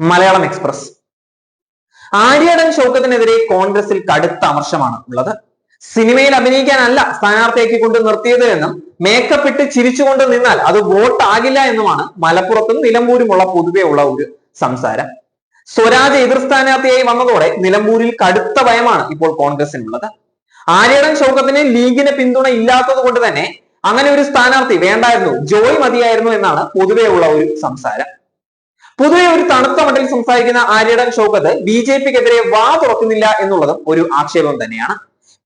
Malayalam express Aryadan ഷൗക്കത്തിനെതിരെ കോൺഗ്രസിൽ കടുത്ത അമർശമാണ് ഉള്ളത്. സിനിമയിൽ അഭിനയിക്കാനല്ല സ്ഥാനാർത്ഥിയാക്കി കൊണ്ട് നിർത്തിയത് എന്നും മേക്കപ്പ് ഇട്ട് ചിരിച്ചുകൊണ്ട് നിന്നാൽ അത് വോട്ട് ആകില്ല എന്നുമാണ് മലപ്പുറത്തും നിലമ്പൂരുമുള്ള പൊതുവെ ഉള്ള ഒരു സംസാരം. സ്വരാജ് എതിർ സ്ഥാനാർത്ഥിയായി വന്നതോടെ നിലമ്പൂരിൽ കടുത്ത ഭയമാണ് ഇപ്പോൾ കോൺഗ്രസിനുള്ളത്. ആര്യടൻ ഷൗക്കത്തിന് ലീഗിന് പിന്തുണ ഇല്ലാത്തത് കൊണ്ട് തന്നെ അങ്ങനെ ഒരു സ്ഥാനാർത്ഥി വേണ്ടായിരുന്നു ജോയ് മതിയായിരുന്നു എന്നാണ് പൊതുവെ ഉള്ള ഒരു സംസാരം. പൊതുവെ ഒരു തണുത്ത മട്ടിൽ സംസാരിക്കുന്ന ആര്യടൻ ഷൗക്കത്ത് ബി ജെ പിക്കെതിരെ വാ തുറക്കുന്നില്ല എന്നുള്ളതും ഒരു ആക്ഷേപം തന്നെയാണ്.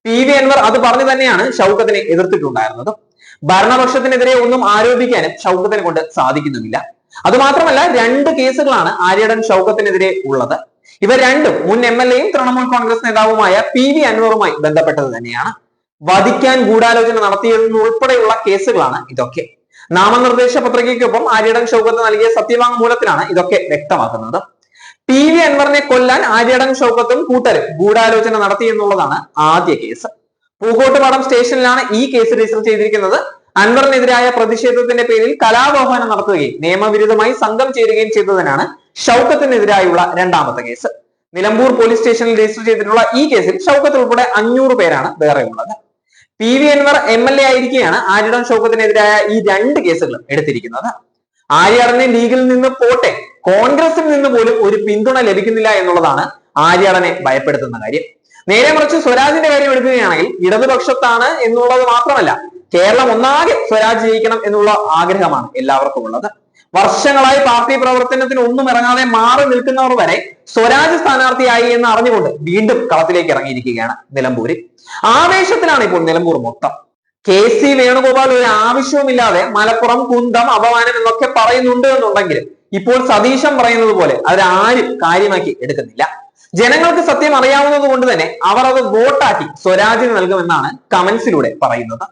പി വി അൻവർ അത് പറഞ്ഞു തന്നെയാണ് ഷൗക്കത്തിനെ എതിർത്തിട്ടുണ്ടായിരുന്നത്. ഭരണപക്ഷത്തിനെതിരെ ഒന്നും ആരോപിക്കാനും ഷൗക്കത്തിനെ കൊണ്ട് സാധിക്കുന്നുമില്ല. അതുമാത്രമല്ല രണ്ട് കേസുകളാണ് ആര്യടൻ ഷൗക്കത്തിനെതിരെ ഉള്ളത്. ഇവ രണ്ടും മുൻ എം എൽ എയും തൃണമൂൽ കോൺഗ്രസ് നേതാവുമായ പി വി അൻവറുമായി ബന്ധപ്പെട്ടത് തന്നെയാണ്. വധിക്കാൻ ഗൂഢാലോചന നടത്തിയതെന്നുൾപ്പെടെയുള്ള കേസുകളാണ് ഇതൊക്കെ. നാമനിർദ്ദേശ പത്രികയ്ക്കൊപ്പം ആര്യടൻ ഷൗക്കത്ത് നൽകിയ സത്യവാങ്മൂലത്തിലാണ് ഇതൊക്കെ വ്യക്തമാക്കുന്നത്. പി വി അൻവറിനെ കൊല്ലാൻ ആര്യടൻ ഷൗക്കത്തും കൂട്ടരും ഗൂഢാലോചന നടത്തി എന്നുള്ളതാണ് ആദ്യ കേസ്. പൂക്കോട്ടുപാടം സ്റ്റേഷനിലാണ് ഈ കേസ് രജിസ്റ്റർ ചെയ്തിരിക്കുന്നത്. അൻവറിനെതിരായ പ്രതിഷേധത്തിന്റെ പേരിൽ കലാപോഹനം നടത്തുകയും നിയമവിരുദ്ധമായി സംഘം ചേരുകയും ചെയ്തതിനാണ് ഷൗക്കത്തിനെതിരായുള്ള രണ്ടാമത്തെ കേസ്. നിലമ്പൂർ പോലീസ് സ്റ്റേഷനിൽ രജിസ്റ്റർ ചെയ്തിട്ടുള്ള ഈ കേസിൽ ഷൗക്കത്ത് ഉൾപ്പെടെ അഞ്ഞൂറ് പേരാണ് വേറെ ഉള്ളത് P V Anvar M L A ആയിരിക്കെയാണ് Aryadan ഷൗക്കത്തിനെതിരായ ഈ രണ്ട് കേസുകളും എടുത്തിരിക്കുന്നത്. ആര്യാടനെ ലീഗിൽ നിന്ന് പോട്ടെ കോൺഗ്രസിൽ നിന്ന് പോലും ഒരു പിന്തുണ ലഭിക്കുന്നില്ല എന്നുള്ളതാണ് ആര്യാടനെ ഭയപ്പെടുത്തുന്ന കാര്യം. നേരെ മറിച്ച് സ്വരാജിന്റെ കാര്യം എടുക്കുകയാണെങ്കിൽ ഇടതുപക്ഷത്താണ് എന്നുള്ളത് മാത്രമല്ല കേരളം ഒന്നാകെ സ്വരാജ് ജയിക്കണം എന്നുള്ള ആഗ്രഹമാണ് എല്ലാവർക്കും ഉള്ളത്. വർഷങ്ങളായി പാർട്ടി പ്രവർത്തനത്തിന് ഒന്നും ഇറങ്ങാതെ മാറി നിൽക്കുന്നവർ വരെ സ്വരാജ് സ്ഥാനാർത്ഥിയായി എന്ന് അറിഞ്ഞുകൊണ്ട് വീണ്ടും കളത്തിലേക്ക് ഇറങ്ങിയിരിക്കുകയാണ് നിലമ്പൂരിൽ ആവേശത്തിലാണ് ഇപ്പോൾ നിലമ്പൂർ മൊത്തം. കെ സി വേണുഗോപാൽ ഒരു ആവശ്യവുമില്ലാതെ മലപ്പുറം കുന്തം അപമാനം എന്നൊക്കെ പറയുന്നുണ്ട് എന്നുണ്ടെങ്കിൽ ഇപ്പോൾ സതീശൻ പറയുന്നത് പോലെ അവരാരും കാര്യമാക്കി എടുക്കുന്നില്ല. ജനങ്ങൾക്ക് സത്യം അറിയാവുന്നത് കൊണ്ട് തന്നെ അവർ അത് വോട്ടാക്കി സ്വരാജിന് നൽകുമെന്നാണ് കമന്റ്സിലൂടെ പറയുന്നത്.